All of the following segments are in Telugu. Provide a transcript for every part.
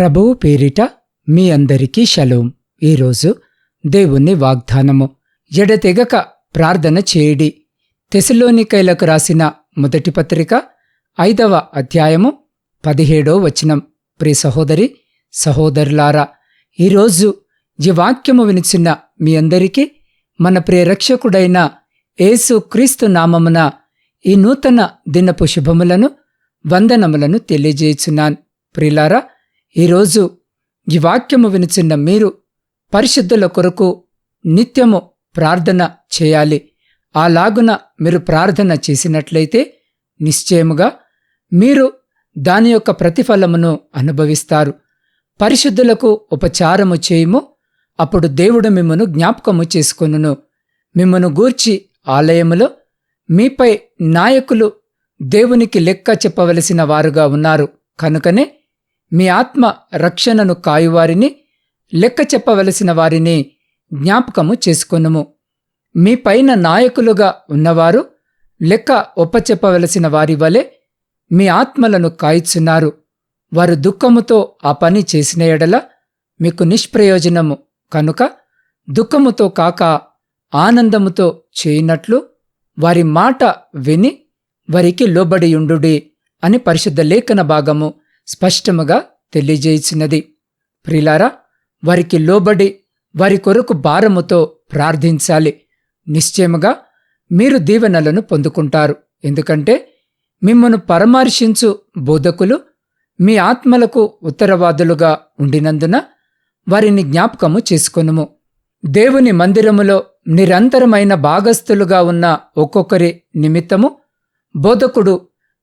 ప్రభువు పేరిట మీ అందరికీ షలోం. ఈరోజు దేవుని వాగ్దానము. ఎడతెగక ప్రార్థన చేయుడి. తెసలోనికైలకు రాసిన మొదటి పత్రిక ఐదవ అధ్యాయము పదిహేడో వచనం. ప్రి సహోదరి సహోదరులారా ఈరోజు ఈ వాక్యము వినిచిన మీ అందరికీ మన ప్రియరక్షకుడైన యేసు క్రీస్తు నామమున ఈ నూతన దినపు శుభములను వందనములను తెలియజేయుచున్నాను. ప్రిలారా ఈరోజు ఈ వాక్యము వినిచిన్న మీరు పరిశుద్ధుల కొరకు నిత్యము ప్రార్థన చేయాలి. అలాగున మీరు ప్రార్థన చేసినట్లయితే నిశ్చయముగా మీరు దాని యొక్క ప్రతిఫలమును అనుభవిస్తారు. పరిశుద్ధులకు ఉపచారము చేయుము. అప్పుడు దేవుడు మిమ్మను జ్ఞాపకము చేసుకొనును. మిమ్మను గూర్చి ఆలయములో మీపై నాయకులు దేవునికి లెక్క చెప్పవలసిన వారుగా ఉన్నారు. కనుకనే మీ ఆత్మ రక్షణను కాయువారిని లెక్క చెప్పవలసిన వారిని జ్ఞాపకము చేసుకొనుము. మీ పైన నాయకులుగా ఉన్నవారు లెక్క ఒప్పచెప్పవలసిన వారి వలె మీ ఆత్మలను కాయిచున్నారు. వారు దుఃఖముతో ఆ పని చేసిన ఎడల మీకు నిష్ప్రయోజనము. కనుక దుఃఖముతో కాక ఆనందముతో చేయినట్లు వారి మాట విని వారికి లోబడియుండుడి అని పరిశుద్ధ లేఖన భాగము. స్పష్టముగా తెలియజేయించినది ప్రిలారా వారికి లోబడి వారి కొరకు భారముతో ప్రార్థించాలి. నిశ్చయముగా మీరు దీవెనలను పొందుకుంటారు. ఎందుకంటే మిమ్మను పరామర్శించు బోధకులు మీ ఆత్మలకు ఉత్తరవాదులుగా ఉండినందున వారిని జ్ఞాపకము చేసుకొనుము. దేవుని మందిరములో నిరంతరమైన భాగస్థులుగా ఉన్న ఒక్కొక్కరి నిమిత్తము బోధకుడు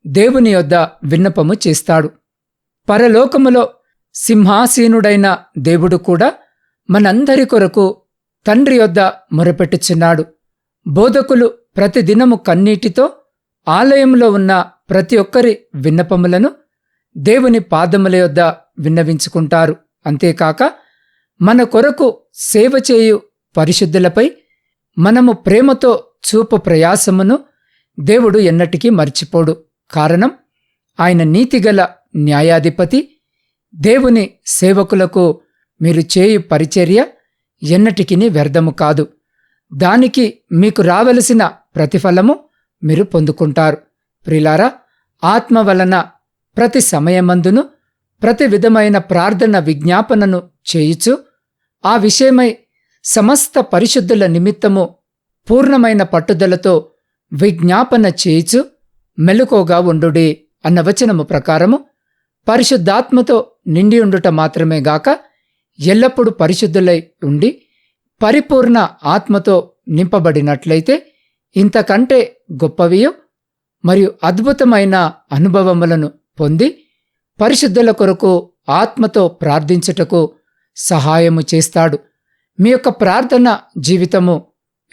దేవుని యొద్ద విన్నపము చేస్తాడు. పరలోకములో సింహాసీనుడైన దేవుడు కూడా మనందరి కొరకు తండ్రి యొద్ద మొరపెట్టుచున్నాడు. బోధకులు ప్రతిదినము కన్నీటితో ఆలయంలో ఉన్న ప్రతి ఒక్కరి విన్నపములను దేవుని పాదముల యొద్ద విన్నవించుకుంటారు. అంతేకాక మన కొరకు సేవ చేయు పరిశుద్ధులపై మనము ప్రేమతో చూపు ప్రయాసమును దేవుడు ఎన్నటికీ మర్చిపోడు. కారణం ఆయన నీతిగల న్యాయాధిపతి దేవుని సేవకులకు మీరు చేయు పరిచర్య ఎన్నటికీ వ్యర్థము కాదు. దానికి మీకు రావలసిన ప్రతిఫలము మీరు పొందుకుంటారు. ప్రిలారా ఆత్మ వలన ప్రతి సమయమందును ప్రతి విధమైన ప్రార్థన విజ్ఞాపనను చేయుచు ఆ విషయమై సమస్త పరిశుద్ధుల నిమిత్తము పూర్ణమైన పట్టుదలతో విజ్ఞాపన చేయుచు మెలుకోగా ఉండుడి అన్న వచనము ప్రకారము పరిశుద్ధాత్మతో నిండి ఉండుట మాత్రమే గాక ఎల్లప్పుడూ పరిశుద్ధులై ఉండి పరిపూర్ణ ఆత్మతో నింపబడినట్లయితే ఇంతకంటే గొప్పవియో మరియు అద్భుతమైన అనుభవములను పొంది పరిశుద్ధుల కొరకు ఆత్మతో ప్రార్థించుటకు సహాయము చేస్తాడు. మీ యొక్క ప్రార్థన జీవితము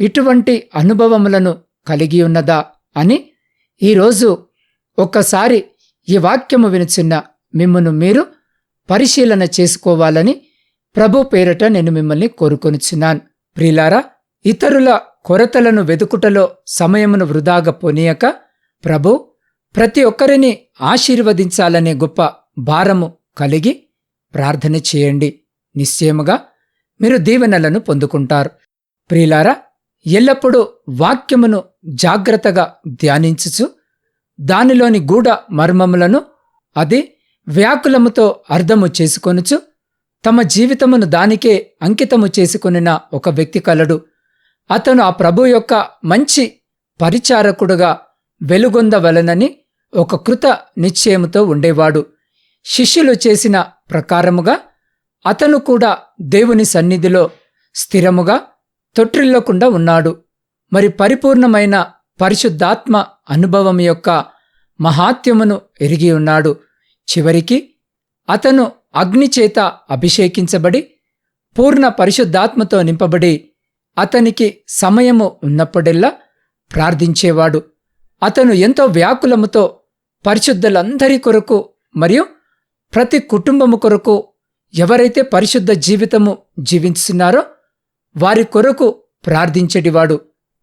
ఇటువంటి అనుభవములను కలిగి ఉన్నదా అని ఈరోజు ఒక్కసారి ఈ వాక్యము వినుచున్న మిమ్మను మీరు పరిశీలన చేసుకోవాలని ప్రభు పేరట నేను మిమ్మల్ని కోరుకొనిచున్నాను. ప్రిలారా ఇతరుల కొరతలను వెదుకుటలో సమయమును వృధాగా పోనీయక ప్రభు ప్రతి ఒక్కరిని ఆశీర్వదించాలనే గొప్ప భారము కలిగి ప్రార్థన చేయండి. నిశ్చయముగా మీరు దీవెనలను పొందుకుంటారు. ప్రియులారా ఎల్లప్పుడూ వాక్యమును జాగ్రత్తగా ధ్యానించుచు దానిలోని గూఢ మర్మములను అది వ్యాకులముతో అర్థము చేసుకొనుచు తమ జీవితమును దానికే అంకితము చేసుకొనిన ఒక వ్యక్తి కలడు. అతను ఆ ప్రభు యొక్క మంచి పరిచారకుడుగా వెలుగొందవలనని ఒక కృత నిశ్చయముతో ఉండేవాడు. శిష్యులు చేసిన ప్రకారముగా అతను కూడా దేవుని సన్నిధిలో స్థిరముగా తొట్టిల్లకుండా ఉన్నాడు. మరి పరిపూర్ణమైన పరిశుద్ధాత్మ అనుభవం యొక్క మహాత్యమును ఎరిగి ఉన్నాడు. చివరికి అతను అగ్నిచేత అభిషేకించబడి పూర్ణ పరిశుద్ధాత్మతో నింపబడి అతనికి సమయము ఉన్నప్పుడెల్లా ప్రార్థించేవాడు. అతను ఎంతో వ్యాకులముతో పరిశుద్ధులందరి కొరకు మరియు ప్రతి కుటుంబము కొరకు ఎవరైతే పరిశుద్ధ జీవితము జీవిస్తున్నారో వారి కొరకు ప్రార్థించడివాడు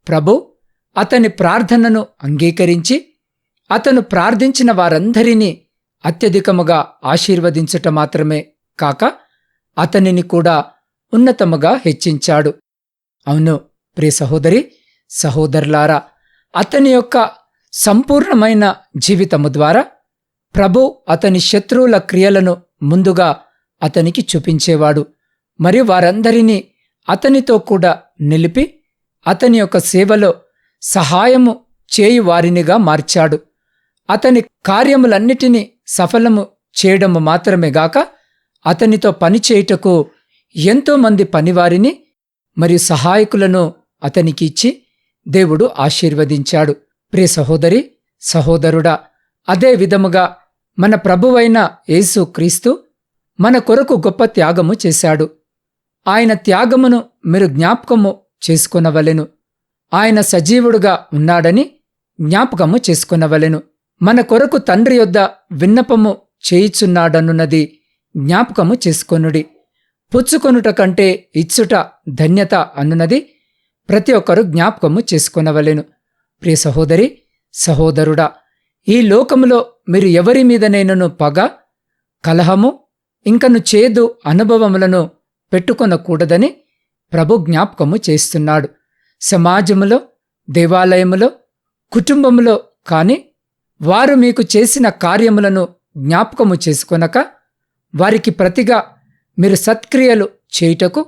ప్రభు అతని ప్రార్థనను అంగీకరించి అతను ప్రార్థించిన వారందరినీ అత్యధికముగా ఆశీర్వదించట మాత్రమే కాక అతనిని కూడా ఉన్నతముగా హెచ్చించాడు. అవును ప్రియ సహోదరి సహోదరులారా అతని యొక్క సంపూర్ణమైన జీవితము ద్వారా ప్రభు అతని శత్రువుల క్రియలను ముందుగా అతనికి చూపించేవాడు. మరియు వారందరినీ అతనితో కూడా నిలిపి అతని యొక్క సేవలో సహాయము చేయు వారినిగా మార్చాడు. అతని కార్యములన్నిటినీ సఫలము చేయడము మాత్రమే గాక అతనితో పనిచేయుటకు ఎంతోమంది పనివారిని మరియు సహాయకులను అతనికి ఇచ్చి దేవుడు ఆశీర్వదించాడు. ప్రియ సహోదరి సహోదరుడా అదే విధముగా మన ప్రభువైన యేసు క్రీస్తు మన కొరకు గొప్ప త్యాగము చేశాడు. ఆయన త్యాగమును మీరు జ్ఞాపకము చేసుకునవలెను. ఆయన సజీవుడుగా ఉన్నాడని జ్ఞాపకము చేసుకునవలెను. మన కొరకు తండ్రి యొద్ద విన్నపము చేయిచున్నాడనున్నది జ్ఞాపకము చేసుకొనుడి. పుచ్చుకొనుట కంటే ఇచ్చుట ధన్యత అన్నున్నది ప్రతి ఒక్కరు జ్ఞాపకము చేసుకొనవలెను. ప్రియ సహోదరి సహోదరుడా ఈ లోకములో మీరు ఎవరి మీదనైనను పగ కలహము ఇంకను చేదు అనుభవములను పెట్టుకొనకూడదని ప్రభు జ్ఞాపకము చేస్తున్నాడు. సమాజములో దేవాలయములో కుటుంబములో కానీ వారు మీకు చేసిన కార్యములను జ్ఞాపకము చేసుకొనక వారికి ప్రతిగా మీరు సత్క్రియలు చేయుటకు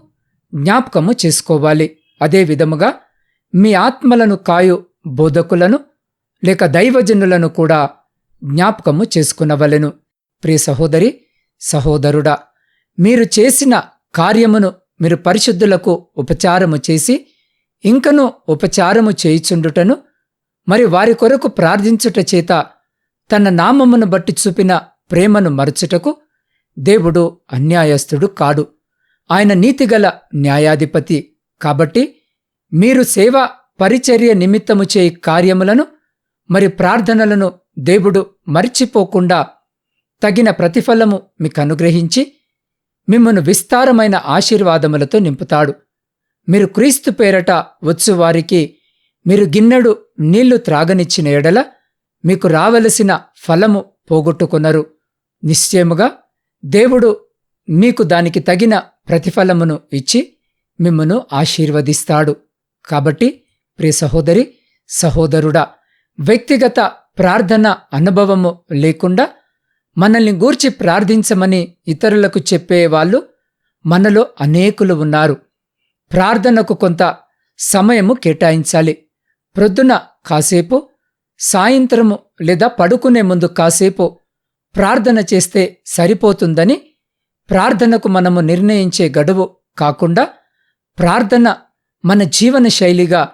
జ్ఞాపకము చేసుకోవాలి. అదే విధముగా మీ ఆత్మలను కాయు బోధకులను లేక దైవజనులను కూడా జ్ఞాపకము చేసుకునవలెను. ప్రియ సహోదరి సహోదరుడా మీరు చేసిన కార్యమును మీరు పరిశుద్ధులకు ఉపచారము చేసి ఇంకను ఉపచారము చేయుచుండుటను మరి వారి కొరకు ప్రార్థించుట చేత తన నామమును బట్టి చూపిన ప్రేమను మరచుటకు దేవుడు అన్యాయస్థుడు కాడు. ఆయన నీతిగల న్యాయాధిపతి. కాబట్టి మీరు సేవ పరిచర్య నిమిత్తము చేయి కార్యములను మరి ప్రార్థనలను దేవుడు మరిచిపోకుండా తగిన ప్రతిఫలము మీకు అనుగ్రహించి మిమ్మను విస్తారమైన ఆశీర్వాదములతో నింపుతాడు. మీరు క్రీస్తు పేరట వచ్చువారికి మీరు గిన్నెడు నీళ్ళు త్రాగనిచ్చిన ఎడల మీకు రావలసిన ఫలము పోగొట్టుకున్నారు నిశ్చయముగా దేవుడు మీకు దానికి తగిన ప్రతిఫలమును ఇచ్చి మిమ్మను ఆశీర్వదిస్తాడు. కాబట్టి ప్రియ సహోదరి సహోదరుడా వ్యక్తిగత ప్రార్థన అనుభవము లేకుండా మనల్ని గూర్చి ప్రార్థించమని ఇతరులకు చెప్పేవాళ్ళు మనలో అనేకులు ఉన్నారు. ప్రార్థనకు కొంత సమయము కేటాయించాలి. ప్రొద్దున కాసేపు సాయంత్రము లేదా పడుకునే ముందు కాసేపు ప్రార్థన చేస్తే సరిపోతుందని ప్రార్థనకు మనము నిర్ణయించే గడువు కాకుండా ప్రార్థన మన జీవన శైలిగా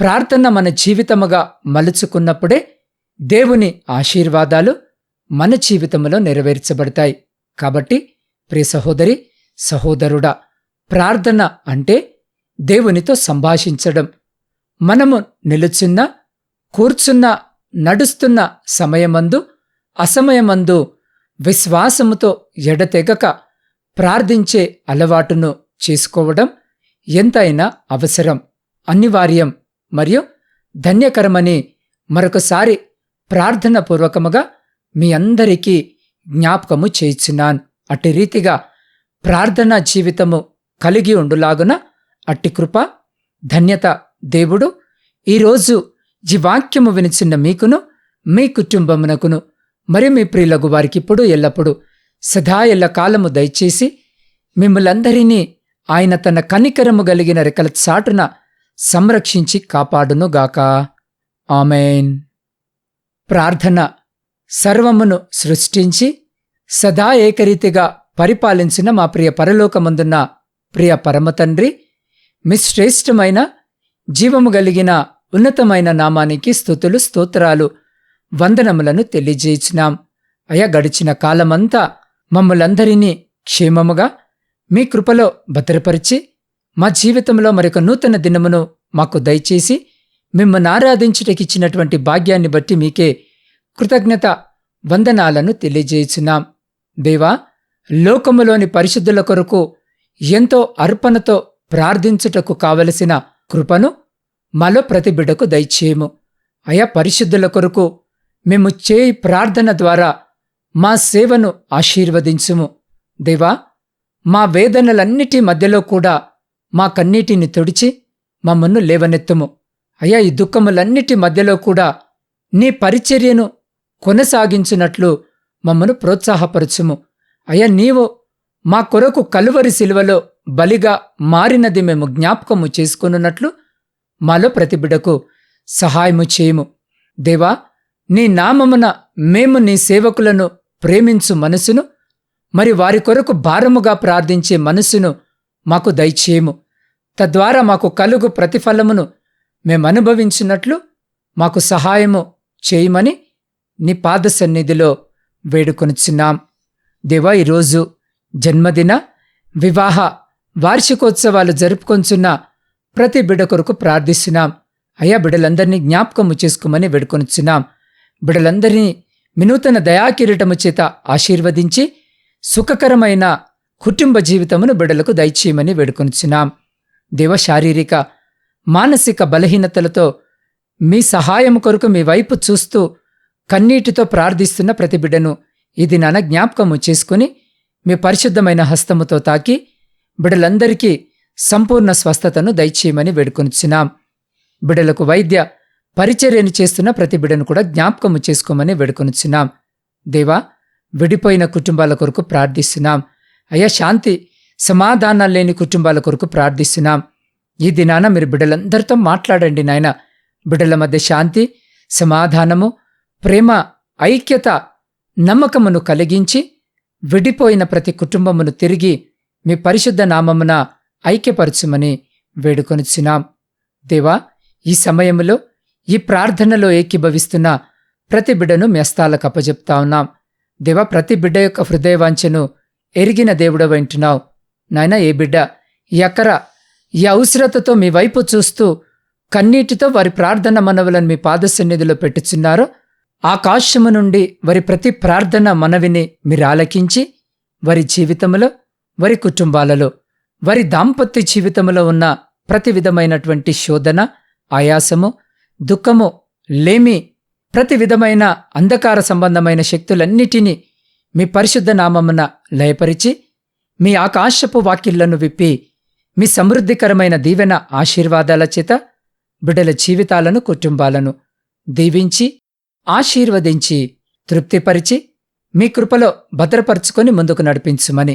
ప్రార్థన మన జీవితముగా మలుచుకున్నప్పుడే దేవుని ఆశీర్వాదాలు మన జీవితంలో నెరవేర్చబడతాయి. కాబట్టి ప్రియ సహోదరి సహోదరుడా ప్రార్థన అంటే దేవునితో సంభాషించడం. మనము నిలుచున్న కూర్చున్న నడుస్తున్న సమయమందు అసమయమందు విశ్వాసముతో ఎడతెగక ప్రార్థించే అలవాటును చేసుకోవడం ఎంతైనా అవసరం. అనివార్యం మరియు ధన్యకరమని మరొకసారి ప్రార్థనపూర్వకముగా మీ అందరికీ జ్ఞాపకము చేయిచున్నాను. అట్టి రీతిగా ప్రార్థనా జీవితము కలిగి ఉండులాగున అట్టి కృప ధన్యత దేవుడు ఈరోజు ఈ వాక్యము వినిచిన్న మీకును మీ కుటుంబమునకును మరి మీ ప్రియులకు వారికిప్పుడు ఎల్లప్పుడూ సదా ఎల్ల కాలము దయచేసి మిమ్మలందరినీ ఆయన తన కనికరము కలిగిన రెక్కల చాటున సంరక్షించి కాపాడునుగాక ఆమెన్. ప్రార్థన సర్వమును సృష్టించి సదా ఏకరీతిగా పరిపాలించిన మా ప్రియ పరలోకమందున్న ప్రియ పరమతండ్రి మీ శ్రేష్టమైన జీవము కలిగిన ఉన్నతమైన నామానికి స్థుతులు స్తోత్రాలు వందనములను తెలియజేయించినాం అయా గడిచిన కాలమంతా మమ్మలందరినీ క్షేమముగా మీ కృపలో భద్రపరిచి మా జీవితంలో మరొక నూతన దినమును మాకు దయచేసి మిమ్మల్ని ఆరాధించుటకిచ్చినటువంటి భాగ్యాన్ని బట్టి మీకే కృతజ్ఞత వందనాలను తెలియజేయుచున్నాం. దేవా లోకములోని పరిశుద్ధుల కొరకు ఎంతో అర్పణతో ప్రార్థించుటకు కావలసిన కృపను మాలో ప్రతి బిడ్డకు దయచేయము. అయా పరిశుద్ధుల కొరకు మేము చేయి ప్రార్థన ద్వారా మా సేవను ఆశీర్వదించుము. దేవా మా వేదనలన్నిటి మధ్యలో కూడా మా కన్నీటిని తుడిచి మమ్మను లేవనెత్తుము. అయ్యా ఈ దుఃఖములన్నిటి మధ్యలో కూడా నీ పరిచర్యను కొనసాగించినట్లు మమ్మను ప్రోత్సాహపరచుము. అయ్యా నీవు మా కొరకు కలువరి శిలువలో బలిగా మారినది మేము జ్ఞాపకము చేసుకున్నట్లు మాలో ప్రతిబిడకు సహాయము చేయము. దేవా నీ నామమున మేము నీ సేవకులను ప్రేమించు మనసును మరి వారి కొరకు భారముగా ప్రార్థించే మనసును మాకు దయచేయము. తద్వారా మాకు కలుగు ప్రతిఫలమును మేము అనుభవించినట్లు మాకు సహాయము చేయమని నీ పాద సన్నిధిలో వేడుకొనుచున్నాం. దేవా ఈరోజు జన్మదిన వివాహ వార్షికోత్సవాలు జరుపుకొంచున్న ప్రతి బిడ కొరకు ప్రార్థిస్తున్నాం. అయ్యా బిడలందరినీ జ్ఞాపకము చేసుకోమని వేడుకొనుచున్నాం. బిడలందరినీ వినూతన దయాకిరీటము చేత ఆశీర్వదించి సుఖకరమైన కుటుంబ జీవితమును బిడలకు దయచేయమని వేడుకొనుచున్నాం. దేవ శారీరక మానసిక బలహీనతలతో మీ సహాయం కొరకు మీ వైపు చూస్తూ కన్నీటితో ప్రార్థిస్తున్న ప్రతి బిడ్డను ఇది నాన్న జ్ఞాపకము చేసుకుని మీ పరిశుద్ధమైన హస్తముతో తాకి బిడలందరికీ సంపూర్ణ స్వస్థతను దయచేయమని వేడుకొనిచ్చినాం బిడలకు వైద్య పరిచర్యను చేస్తున్న ప్రతి బిడను కూడా జ్ఞాపకము చేసుకోమని వేడుకొనిచ్చినాం దేవా విడిపోయిన కుటుంబాల కొరకు ప్రార్థిస్తున్నాం. అయ్యా శాంతి సమాధానాలు లేని కుటుంబాల కొరకు ప్రార్థిస్తున్నాం. ఈ దినాన మీరు బిడ్డలందరితో మాట్లాడండి నాయన. బిడ్డల మధ్య శాంతి సమాధానము ప్రేమ ఐక్యత నమ్మకమును కలిగించి విడిపోయిన ప్రతి కుటుంబమును తిరిగి మీ పరిశుద్ధ నామమున ఐక్యపరచుమని వేడుకొనిచ్చినాం దేవా ఈ సమయంలో ఈ ప్రార్థనలో ఏకీభవిస్తున్న ప్రతి బిడ్డను మెస్తాలకు అప్పజెప్తా ఉన్నాం. దేవా ప్రతి బిడ్డ యొక్క హృదయవాంఛను ఎరిగిన దేవుడు వింటున్నావు నాయన ఏ బిడ్డ ఎక్కర ఈ అవసరతతో మీ వైపు చూస్తూ కన్నీటితో వారి ప్రార్థన మనవులను మీ పాదసన్నిధిలో పెట్టుచున్నారో ఆకాశము నుండి వారి ప్రతి ప్రార్థన మనవిని మీరు ఆలకించి వారి జీవితంలో వారి కుటుంబాలలో వారి దాంపత్య జీవితంలో ఉన్న ప్రతి విధమైనటువంటి శోధన ఆయాసము దుఃఖము లేమి ప్రతి విధమైన అంధకార సంబంధమైన శక్తులన్నిటినీ మీ పరిశుద్ధ నామమున లయపరిచి మీ ఆకాశపు వాకిళ్ళను విప్పి మీ సమృద్ధికరమైన దీవెన ఆశీర్వాదాల చేత బిడ్డల జీవితాలను కుటుంబాలను దీవించి ఆశీర్వదించి తృప్తిపరిచి మీ కృపలో భద్రపరుచుకొని ముందుకు నడిపించుమని